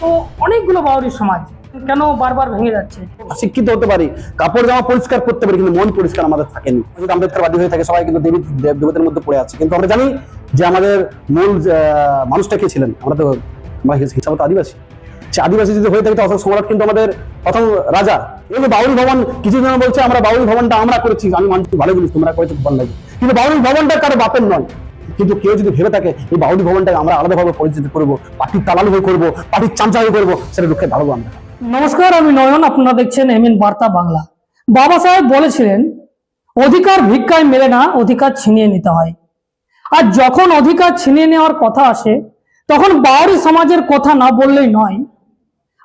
তো অনেকগুলো বাউরি সমাজ, কেন বারবার ভেঙে যাচ্ছে? শিক্ষিত হতে পারি, কাপড় জামা পরিষ্কার করতে পারি, কিন্তু মন পরিষ্কার আমাদের থাকেনি। যদি আম্বেদকরবাদী হয়ে থাকে, সবাই কিন্তু দেবী দেব দেবতার মধ্যে পড়ে আছে। কিন্তু আমরা জানি যে আমাদের মূল মানুষটা কে ছিলেন? আমরা তো হিসাবে তো আদিবাসী। সে আদিবাসী যদি হয়ে থাকে, তো অশোক সম্রাট কিন্তু আমাদের প্রথম রাজা। এবং বাউরি ভবন কিছু জন বলছে, আমরা বাউরি ভবনটা আমরা করেছি, আমি মানুষ ভালো জিনিস, তোমরা করেছ ভালো লাগে কিন্তু বাউরি ভবনটা কারও বাপের নয়। কিন্তু কেউ যদি ভেবে থাকে, এই বাউরি ভবনটাকে আমরা আলাদাভাবে পরিচিত করব, পার্টির দালাল হয়ে করব, পার্টির হয়ে করব, সেটা রুখে দাঁড়াবো আমরা। নমস্কার, আমি নয়ন, আপনারা দেখছেন এমএন বার্তা বাংলা। বাবা সাহেব বলেছিলেন, অধিকার ভিক্ষায় মেলে না, অধিকার ছিনিয়ে নিতে হয়। আর যখন অধিকার ছিনিয়ে নেওয়ার কথা আসে, তখন বাউরি সমাজের কথা না বললেই নয়।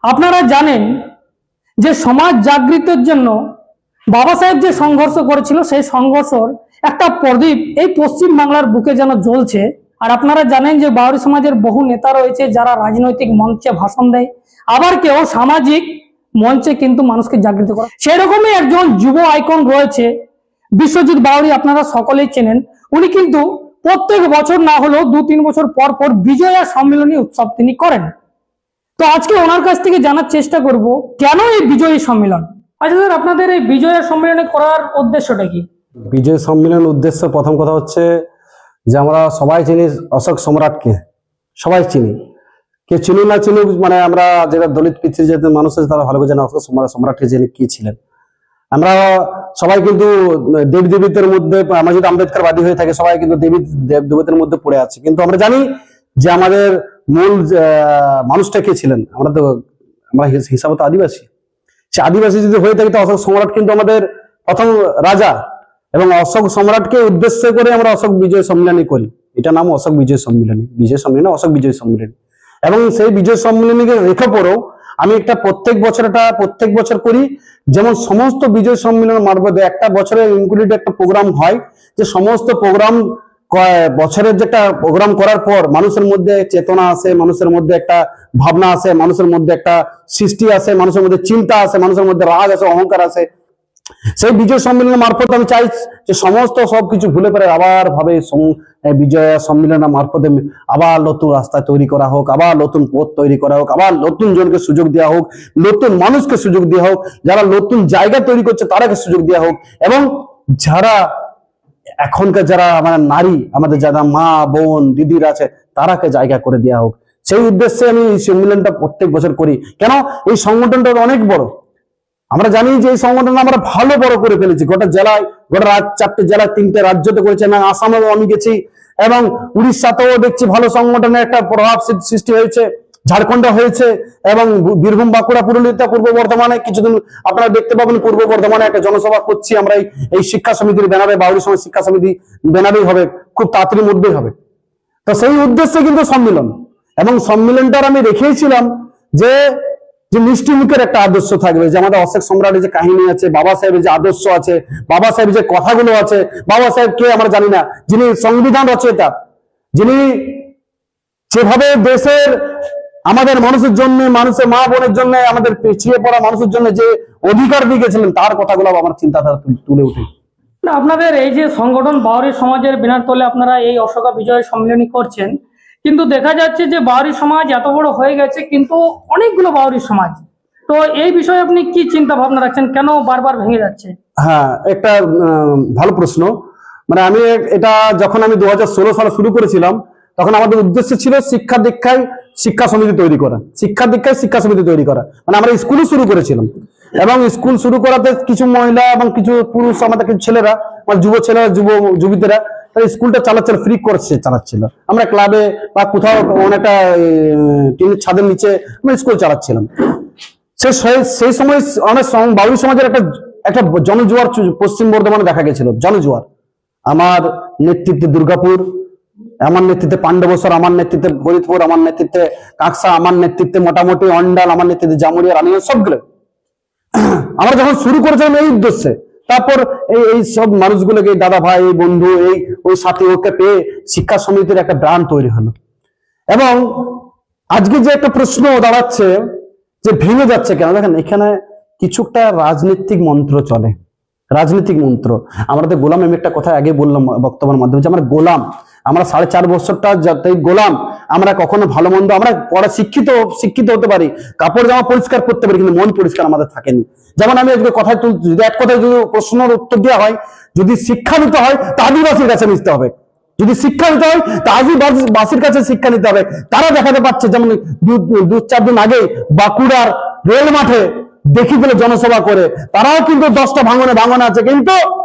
আপনারা জানেন যে সমাজ জাগৃতের জন্য বাবা সাহেব যে সংঘর্ষ করেছিল, সেই সংঘর্ষর একটা প্রদীপ এই পশ্চিম বাংলার বুকে যেন জ্বলছে। আর আপনারা জানেন যে বাউরি সমাজের বহু নেতা রয়েছে যারা রাজনৈতিক মঞ্চে ভাষণ দেয়। আবার কেউ সামাজিক মঞ্চে কিন্তু মানুষকে জাগৃত করে। সেরকমই একজন যুব আইকন রয়েছে, বিশ্বজিৎ বাউরি, আপনারা সকলেই চেনেন। উনি কিন্তু প্রত্যেক বছর না হলেও দু তিন বছর পর পর বিজয়া সম্মেলনী উৎসব তিনি করেন। তো আজকে ওনার কাছ থেকে জানার চেষ্টা করব, কেন এই বিজয়ী সম্মেলন? আচ্ছা স্যার, আপনাদের এই বিজয়া সম্মেলনে করার উদ্দেশ্যটা কি? বিজয় সম্মেলন উদ্দেশ্য প্রথম কথা হচ্ছে যে আমরা সবাই চিনি অশোক সম্রাটকে, সবাই চিনি। কে চিনি না চিনি মানে আমরা যেটা দলিত পিতৃ যে মানুষ আছে তারা ভালো করে জানে অশোক সম্রাট, সম্রাটকে জেনে কি ছিলেন। আমরা সবাই কিন্তু দেব দেবীদের মধ্যে, আমরা যদি আম্বেদকরবাদী হয়ে থাকে, সবাই কিন্তু দেবী, দেব দেবতার মধ্যে পড়ে আছে। কিন্তু আমরা জানি যে আমাদের মূল মানুষটা কে ছিলেন? আমরা তো, আমরা হিস- হিসাবে তো আদিবাসী। সে আদিবাসী যদি হয়ে থাকে, তো অশোক সম্রাট কিন্তু আমাদের প্রথম রাজা। এবং অশোক সম্রাটকে উদ্দেশ্য করে আমরা অশোক বিজয় সম্মেলনী করি। এটা নাম অশোক বিজয় সম্মেলনী। বিজয় সম্মেলনী অশোক বিজয় সম্মেলনী। এবং সেই বিজয় সম্মেলনীকে রেখে পরেও আমি একটা প্রত্যেক বছর এটা প্রত্যেক বছর করি। যেমন সমস্ত বিজয় সম্মেলন মারফতে একটা বছরে ইনক্লুড একটা প্রোগ্রাম হয় যে সমস্ত প্রোগ্রাম বছরের যে একটা প্রোগ্রাম করার পর মানুষের মধ্যে চেতনা আসে, মানুষের মধ্যে একটা ভাবনা আসে, মানুষের মধ্যে একটা সৃষ্টি আসে, মানুষের মধ্যে চিন্তা আসে, মানুষের মধ্যে রাগ আসে, অহংকার আসে। সেই বিজয় সম্মেলনের মারফত আমি চাই যে সমস্ত সবকিছু ভুলে পরে আবার ভাবে বিজয় সম্মেলনের মারফতে আবার নতুন রাস্তা তৈরি করা হোক, আবার নতুন পথ তৈরি করা হোক, আবার নতুন জনকে সুযোগ দেওয়া হোক, নতুন মানুষকে সুযোগ দেওয়া হোক, যারা নতুন জায়গা তৈরি করছে তারাকে সুযোগ দেওয়া হোক এবং যারা এখনকার যারা মানে নারী, আমাদের যারা মা, বোন, দিদিরা আছে, তারাকে জায়গা করে দেওয়া হোক। সেই উদ্দেশ্যে আমি এই সম্মেলনটা প্রত্যেক বছর করি। কেন? এই সংগঠনটা অনেক বড়। আমরা জানি যে এই সংগঠন আমরা ভালো বড় করে ফেলেছি। গোটা জেলায়, গোটা রাজ চারটে জেলায় তিনটে রাজ্যতে করেছে এবং আসামেও আমি গেছি। এবং উড়িষ্যাতেও দেখছি ভালো সংগঠনের একটা প্রভাব সৃষ্টি হয়েছে, ঝাড়খণ্ডে হয়েছে, এবং বীরভূম, বাঁকুড়া পুরুলিয়া পূর্ব বর্ধমানে কিছুদিন আপনারা দেখতে পাবেন, পূর্ব বর্ধমানে একটা জনসভা করছি আমরা এই- শিক্ষা সমিতির ব্যানারে বাউরি সমাজ শিক্ষা সমিতি ব্যানারেই হবে, খুব তাড়াতাড়ির মধ্যেই হবে। তো সেই উদ্দেশ্যে কিন্তু সম্মিলন। এবং সম্মিলনটার আমি রেখেছিলাম যে যে মিষ্টি মুখের একটা আদর্শ থাকবে, যে আমাদের অশোক সম্রাটের যে কাহিনী আছে, বাবা সাহেবের যে আদর্শ আছে, বাবা সাহেবের যে কথাগুলো আছে, বাবা সাহেব কে আমরা জানি না, যিনি সংবিধান রচয়িতা, যিনি যেভাবে দেশের আমাদের মানুষের জন্য, মানুষের মা বোনের জন্য, আমাদের পিছিয়ে পড়া মানুষের জন্য যে অধিকার দিয়ে গেছিলেন তার কথাগুলো আমার চিন্তাধারা তুলে উঠে আপনাদের এই যে সংগঠন বাউরি সমাজের ব্যানার তলে আপনারা এই অশোকা বিজয় সম্মিলনী করছেন কিন্তু দেখা যাচ্ছে যে বাউরি সমাজ এত বড় হয়ে গেছে, কিন্তু অনেকগুলো বাউরি সমাজ। তো এই বিষয়ে আপনি কি চিন্তা ভাবনা রাখছেন? কেন বারবার ভেঙে যাচ্ছে? হ্যাঁ একটা ভালো প্রশ্ন। মানে আমি এটা যখন আমি দু সালে শুরু করেছিলাম, তখন আমাদের উদ্দেশ্য ছিল শিক্ষা দীক্ষায় শিক্ষা সমিতি তৈরি করা। শিক্ষা দীক্ষায় শিক্ষা সমিতি তৈরি করা। মানে আমরা স্কুলও শুরু করেছিলাম। এবং স্কুল শুরু করাতে কিছু মহিলা এবং কিছু পুরুষ, আমাদের কিছু ছেলেরা মানে যুব ছেলেরা, যুব, যুবতীরা তারা স্কুলটা চালাচ্ছিল ফ্রি করছে চালাচ্ছিল। আমরা ক্লাবে বা কোথাও অনেকটা টিনের ছাদের নিচে আমরা স্কুল চালাচ্ছিলাম। সে সেই- সময় অনেক বাউরি সমাজের একটা একটা জনজোয়ার পশ্চিম বর্ধমানে দেখা গেছিল, জনজোয়ার। আমার নেতৃত্বে দুর্গাপুর, আমার নেতৃত্বে পাণ্ডবসর, আমার নেতৃত্বে ফরিদপুর, আমার নেতৃত্বে কাকসা, আমার নেতৃত্বে মোটামুটি অন্ডাল, আমার নেতৃত্বে জামুরিয়া রানিয়া সবগুলো। আমরা যখন শুরু করেছিলাম এই উদ্দেশ্যে তারপর এই এই সব মানুষগুলোকে, দাদা ভাই, এই বন্ধু, এই, ওই সাথী, ওকে পেয়ে শিক্ষা সমিতির একটা ব্রান্ড তৈরি হলো। এবং আজকে যে একটা প্রশ্ন দাঁড়াচ্ছে যে ভেঙে যাচ্ছে কেন? দেখেন, এখানে কিছুটা রাজনৈতিক মন্ত্র চলে। রাজনৈতিক মন্ত্র। আমরা তো গোলাম আমি একটা কথা আগে বললাম বক্তব্যের মাধ্যমে যে আমরা গোলাম। আমরা সাড়ে চার বছরটা যাতে গোলাম। আমরা কখনো ভালো মন্দ, আমরা পড়া শিক্ষিত শিক্ষিত হতে পারি, কাপড় জামা পরিষ্কার করতে পারি, কিন্তু মন পরিষ্কার আমাদের থাকেনি। যেমন আমি কথায় যদি এক কথায় যদি প্রশ্নের উত্তর দেওয়া হয়, যদি শিক্ষা নিতে হয়, তা আদিবাসীর কাছে নিতে হবে। যদি শিক্ষা নিতে হয়, তা আদিবাসীর কাছে শিক্ষা নিতে হবে। তারা দেখাতে পাচ্ছে যেমন দু- চার দিন আগে বাঁকুড়ার রেল মাঠে দেখি বলে জনসভা করে, তারাও কিন্তু দশটা ভাঙনে ভাঙনে আছে, কিন্তু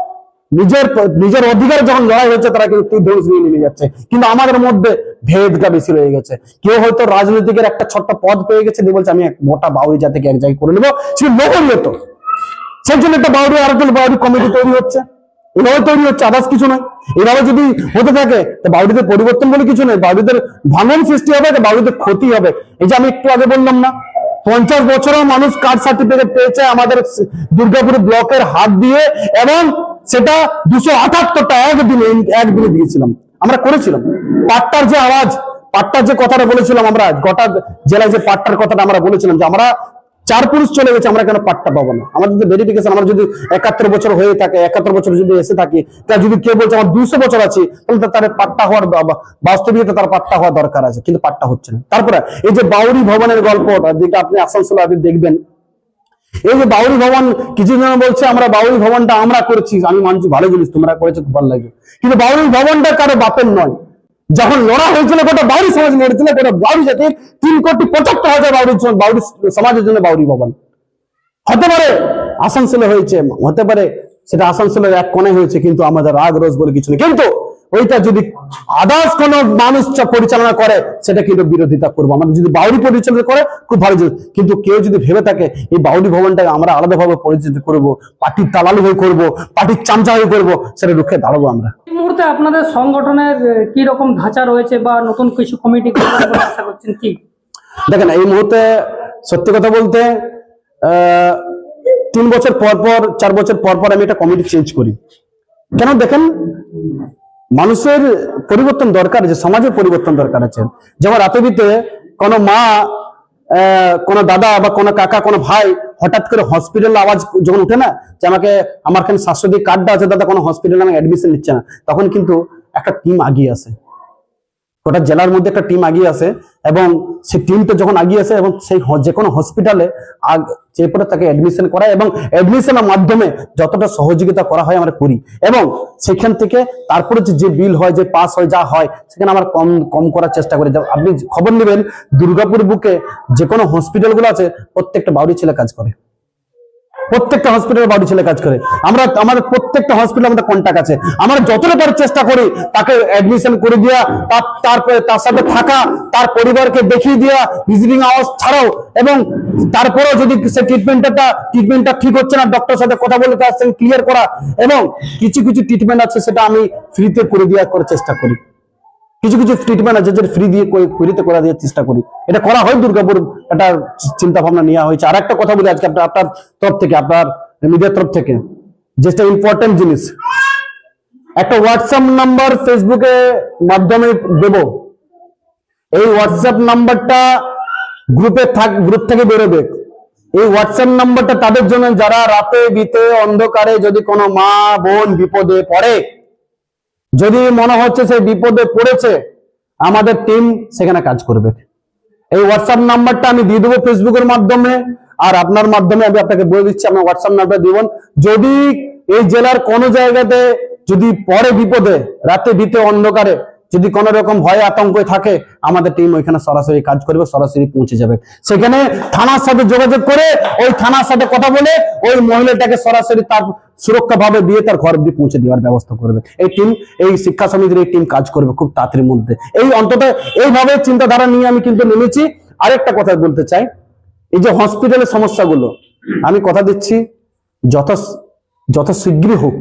নিজের নিজের অধিকার যখন লড়াই হচ্ছে, তারা কিন্তু তুই ধনুষ নিয়ে নিয়ে যাচ্ছে। কিন্তু আমাদের মধ্যে ভেদটা বেশি রয়ে গেছে। কেউ হয়তো রাজনৈতিকের একটা ছোট্ট পদ পেয়ে গেছে, দিয়ে বলছে, আমি এক মোটা বাউরি জাতিকে এক জায়গায় করে নেব। সে নগরীয় তো। সেই জন্য একটা বাউরি আর একটা বাউরি কমিটি তৈরি হচ্ছে। এভাবে তৈরি হচ্ছে, আদার্স কিছু নয়। এভাবে যদি হতে থাকে, তো বাউরিদের পরিবর্তন বলে কিছু নেই বাউরিদের ভাঙন সৃষ্টি হবে বাউরিদের ক্ষতি হবে। এই যে আমি একটু আগে বললাম না, পঞ্চাশ বছরেও মানুষ কার্ড সার্টিফিকেট পেয়েছে আমাদের দুর্গাপুর ব্লকের হাত দিয়ে, এবং সেটা দুশো আটাত্তরটা একদিনে একদিনে দিয়েছিলাম। আমরা করেছিলাম। পাট্টার যে আওয়াজ, পাট্টার যে কথাটা বলেছিলাম আমরা, গোটা জেলায় যে পাট্টার কথাটা আমরা বলেছিলাম যে আমরা চার পুরুষ চলে গেছে, আমরা কেন পাট্টা পাবো না? আমাদের যদি ভেরিফিকেশন আমরা যদি একাত্তর বছর হয়ে থাকে, একাত্তর বছর যদি এসে থাকি, তা যদি কেউ বলছে, আমার দুশো বছর আছে, তাহলে তার পাট্টা হওয়ার বাস্তবিকতা তার পাট্টা হওয়া দরকার আছে, কিন্তু পাট্টা হচ্ছে না। তারপরে, এই যে বাউরি ভবনের গল্পটা যেটা আপনি আসানসোল আপনি দেখবেন এই যে বাউরি ভবন, কিছুজন বলছে, আমরা বাউরি ভবনটা আমরা করেছি, আমি মানছি, ভালো জিনিস, তোমরা করেছ, খুব ভালো লাগে কিন্তু বাউরি ভবনটা কারও বাপের নয়। যখন লড়া হয়েছিল, গোটা বাউরি সমাজ লড়েছিল, গোটা বাউরি জাতির তিন কোটি পঁচাত্তর হাজার বাউরি বাউরি সমাজের জন্য বাউরি ভবন। হতে পারে আসানসোলে হয়েছে, হতে পারে সেটা আসানসোলের এক কোণে হয়েছে, কিন্তু আমাদের রাগ রোজ বলে কিছু নেই। কিন্তু ওইটা যদি আদার্স কোন মানুষ পরিচালনা করে সেটা কিন্তু বিরোধিতা করব। আমাদের যদি বাউরি পরিচালনা করে খুব ভালো জিনিস। কিন্তু কেউ যদি ভেবে থাকে এই বাউরি ভবনটাকে আমরা আলাদাভাবে পরিচিত করব পার্টির দালালু হয়ে করব পার্টির চামচা হয়ে করব সেটা রুখে দাঁড়াবো আমরা। এই মুহূর্তে আপনাদের সংগঠনের কি রকম ধাঁচা রয়েছে বা নতুন কিছু কমিটি করবেন আশা করছেন কি? দেখেন এই মুহূর্তে সত্যি কথা বলতে আহ, তিন বছর পর পর চার বছর পর পর আমি একটা কমিটি চেঞ্জ করি। কেন দেখেন? মানুষের পরিবর্তন দরকার আছে সমাজের পরিবর্তন দরকার আছে। যেমন রাতবিতে কোন মা কোনো দাদা বা কোনো কাকা, কোনো ভাই হঠাৎ করে হসপিটাল আওয়াজ যখন উঠে না, যে আমাকে, আমার খান স্বাস্থ্যদী কার্ডটা আছে দাদা, কোনো হসপিটালে আমাকে অ্যাডমিশন নিচ্ছে না, তখন কিন্তু একটা টিম আগিয়ে আসে। গোটা জেলার মধ্যে একটা টিম আগিয়ে আসে এবং সেই টিমটা যখন আগিয়ে আসে এবং সেই যে কোনো হসপিটালে আগ চেপরে তাকে অ্যাডমিশন করায় এবং অ্যাডমিশনের মাধ্যমে যতটা সহযোগিতা করা হয় আমরা করি। এবং সেখান থেকে তারপরে যে- বিল হয়, যে পাস হয়, যা হয়, সেখানে আমরা কম কম করার চেষ্টা করি। আপনি খবর নেবেন, দুর্গাপুর বুকে যে কোনো হসপিটালগুলো আছে, প্রত্যেকটা বাউরি ছেলে কাজ করে। প্রত্যেকটা হসপিটালে বাড়ি ছেলে কাজ করে। আমরা, আমাদের প্রত্যেকটা হসপিটালে আমাদের কন্ট্যাক্ট আছে। আমরা যতটা পারি চেষ্টা করি তাকে অ্যাডমিশন করে দেওয়া, তার তারপরে তার সাথে থাকা, তার পরিবারকে দেখিয়ে দেওয়া ভিজিটিং আওয়ার্স ছাড়াও। এবং তারপরেও যদি সে ট্রিটমেন্টটা ট্রিটমেন্টটা ঠিক হচ্ছে না ডক্টর সাথে কথা বলে তার সঙ্গে ক্লিয়ার করা, এবং কিছু কিছু ট্রিটমেন্ট আছে সেটা আমি ফ্রিতে করে দেওয়ার করার চেষ্টা করি। কিছু কিছু ট্রিটমেন্ট আছে যেটা ফ্রি দিয়ে ফ্রিতে করা দেওয়ার চেষ্টা করি। এটা করা হয় দুর্গাপুর একটা চিন্তা ভাবনা নেওয়া হয়েছে। আর একটা কথা বলি আজকে আপনার আপনার তরফ থেকে, আপনার মিডিয়ার তরফ থেকে। যেটা ইম্পর্টেন্ট জিনিস, একটা হোয়াটসঅ্যাপ নাম্বার ফেসবুকে মাধ্যমে দেব। এই হোয়াটসঅ্যাপ নাম্বারটা গ্রুপে থাক গ্রুপ থেকে বেরোবে। এই হোয়াটসঅ্যাপ নাম্বারটা তাদের জন্য, যারা রাতে, বিতে, অন্ধকারে যদি কোনো মা, বোন বিপদে পড়ে যদি মনে হচ্ছে সে বিপদে পড়েছে, আমাদের টিম সেখানে কাজ করবে। এই হোয়াটসঅ্যাপ নাম্বারটা আমি দিয়ে দেবো ফেসবুকের মাধ্যমে, আর আপনার মাধ্যমে আমি আপনাকে বলে দিচ্ছি আমার হোয়াটসঅ্যাপ নাম্বার দিবেন। যদি এই জেলার কোনো জায়গাতে যদি পরে বিপদে, রাতে বিতে অন্ধকারে, যদি কোনো রকম ভয় আতঙ্ক থাকে, আমাদের টিম ওইখানে সরাসরি কাজ করবে, সরাসরি পৌঁছে যাবে। সেখানে থানার সাথে যোগাযোগ করে, ওই থানার সাথে কথা বলে, ওই মহিলাটাকে সরাসরি তার সুরক্ষা ভাবে দিয়ে তার ঘর অব্দি পৌঁছে দেওয়ার ব্যবস্থা করবে। এই টিম এই শিক্ষা সমিতির এই টিম কাজ করবে খুব তাড়াতাড়ির মধ্যে। এই অন্তত এইভাবে চিন্তাধারা নিয়ে আমি কিন্তু নেমেছি। আরেকটা কথা বলতে চাই, এই যে হসপিটালের সমস্যাগুলো, আমি কথা দিচ্ছি যত যত শীঘ্রই হোক,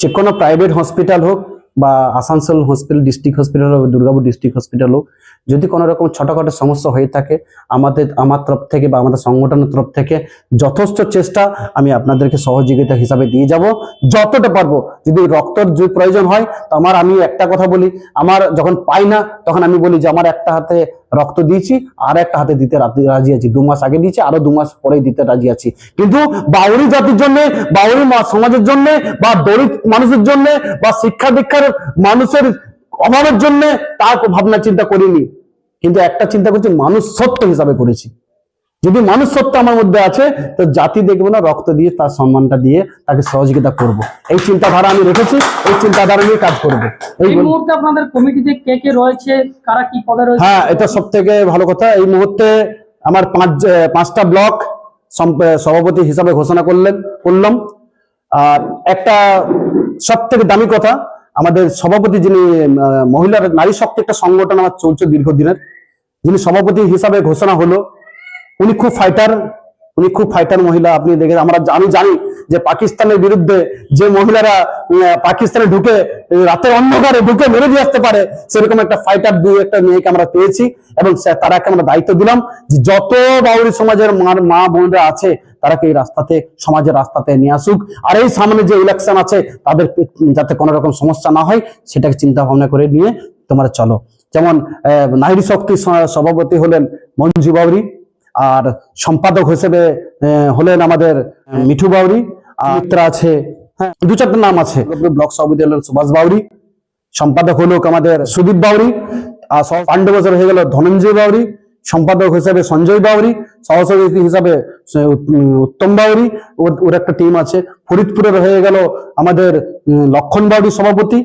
যে কোনো প্রাইভেট হসপিটাল হোক বা আসানসোল হসপিটাল ডিস্ট্রিক্ট হসপিটাল হোক, দুর্গাপুর ডিস্ট্রিক্ট হসপিটাল হোক, যদি কোনো রকম ছোটখাটো সমস্যা হয়ে থাকে, আমাদের, আমার তরফ থেকে বা আমাদের সংগঠনের তরফ থেকে যথেষ্ট চেষ্টা আমি আপনাদেরকে সহযোগিতা হিসাবে দিয়ে যাব। যতটা পারব, যদি রক্তর যদি প্রয়োজন হয়, তো আমার আমি একটা কথা বলি, আমার যখন পাই না, তখন আমি বলি যে, আমার একটা হাতে রক্ত দিয়েছি, আর একটা হাতে দিতে রাজি আছি। দু মাস আগে দিয়েছি, আরও দু মাস পরে দিতে রাজি আছি। কিন্তু বাউরি জাতির জন্য বাউরি সমাজের জন্য, বা দরিদ্র মানুষের জন্য, বা শিক্ষা দীক্ষার মানুষের অভাবের জন্য তার ভাবনা চিন্তা করিনি। কিন্তু একটা চিন্তা করছি, মানুষ সত্য হিসাবে করেছি। যদি মানুষ সত্য আমার মধ্যে আছে তো জাতি দেখব না রক্ত দিয়ে তার সম্মানটা দিয়ে তাকে সহযোগিতা করব। এই চিন্তাধারা আমি রেখেছি এই চিন্তাধারা নিয়ে কাজ করব। এই মুহূর্তে আপনাদের কমিটিতে কে কে রয়েছে কারা কি পদে রয়েছে? হ্যাঁ এটা সব থেকে ভালো কথা। এই মুহূর্তে আমার পাঁচ পাঁচটা ব্লক সভাপতি হিসাবে ঘোষণা করলেন করলাম। আর একটা সব থেকে দামি কথা আমাদের সভাপতি যিনি মহিলার নারী শক্তি একটা সংগঠন আমার চলছে দীর্ঘদিনের যিনি সভাপতি হিসাবে ঘোষণা হলো উনি খুব ফাইটার উনি খুব ফাইটার মহিলা। আপনি দেখে আমরা আমি জানি যে পাকিস্তানের বিরুদ্ধে যে মহিলারা পাকিস্তানে ঢুকে রাতের অন্ধকারে ঢুকে মেরে দিয়ে আসতে পারে, সেরকম একটা ফাইটার দু একটা মেয়েকে আমরা পেয়েছি এবং তারাকে আমরা দায়িত্ব দিলাম যে যত বাউরি সমাজের মা বোনরা আছে, তারাকে এই রাস্তাতে, সমাজের রাস্তাতে নিয়ে আসুক। আর এই সামনে যে ইলেকশন আছে, তাদের যাতে কোনো রকম সমস্যা না হয়, সেটাকে চিন্তা ভাবনা করে নিয়ে তোমরা চলো। যেমন নারী শক্তি সভাপতি হলেন মঞ্জু বাউরি আর সম্পাদক হিসেবে হলেন আমাদের মিঠু বাউরি আর মিত্রা আছে হ্যাঁ দু চারটা নাম আছে। ব্লক সভাপতি হলেন সুভাষ বাউরি সম্পাদক হলো আমাদের সুদীপ বাউরি আর পাণ্ডব বছর হয়ে গেল ধনঞ্জয় বাউরি সম্পাদক হিসাবে সঞ্জয় বাউরি সহসভাপতি হিসাবে উত্তম বাউরি ওর ওর একটা টিম আছে। ফরিদপুরের হয়ে গেল আমাদের লক্ষণ বাউরি সভাপতি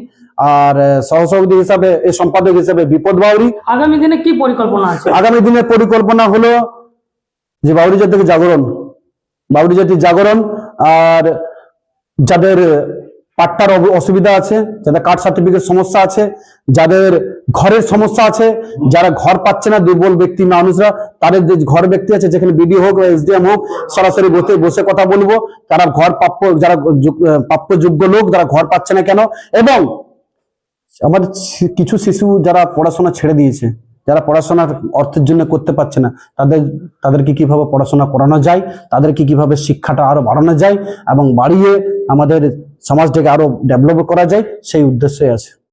আর সহসভাপতি হিসাবে এই সম্পাদক হিসাবে বিপদ বাউরি। আগামী দিনে কি পরিকল্পনা আছে? আগামী দিনের পরিকল্পনা হলো যে বাউরি জাতিকে জাগরণ বাউরি জাতির জাগরণ আর যাদের পাট্টার অসুবিধা আছে যাদের কার্ড সার্টিফিকেট সমস্যা আছে যাদের ঘরের সমস্যা আছে যারা ঘর পাচ্ছে না দুর্বল ব্যক্তি মানুষরা তাদের যে ঘর ব্যক্তি আছে যেখানে বিডি হোক বা এসডিএম হোক সরাসরি বসে বসে কথা বলব। তারা ঘর প্রাপ্য যারা যোগ- আহ, প্রাপ্যযোগ্য লোক যারা ঘর পাচ্ছে না কেন? এবং আমাদের ছি- কিছু শিশু যারা পড়াশোনা ছেড়ে দিয়েছে যারা পড়াশোনার অর্থের জন্য করতে পারছে না, তাদের, তাদেরকে কীভাবে পড়াশোনা করানো যায়, তাদেরকে কীভাবে শিক্ষাটা আরও বাড়ানো যায় এবং বাড়িয়ে আমাদের সমাজটাকে আরও ডেভেলপ করা যায়, সেই উদ্দেশ্যে আছে।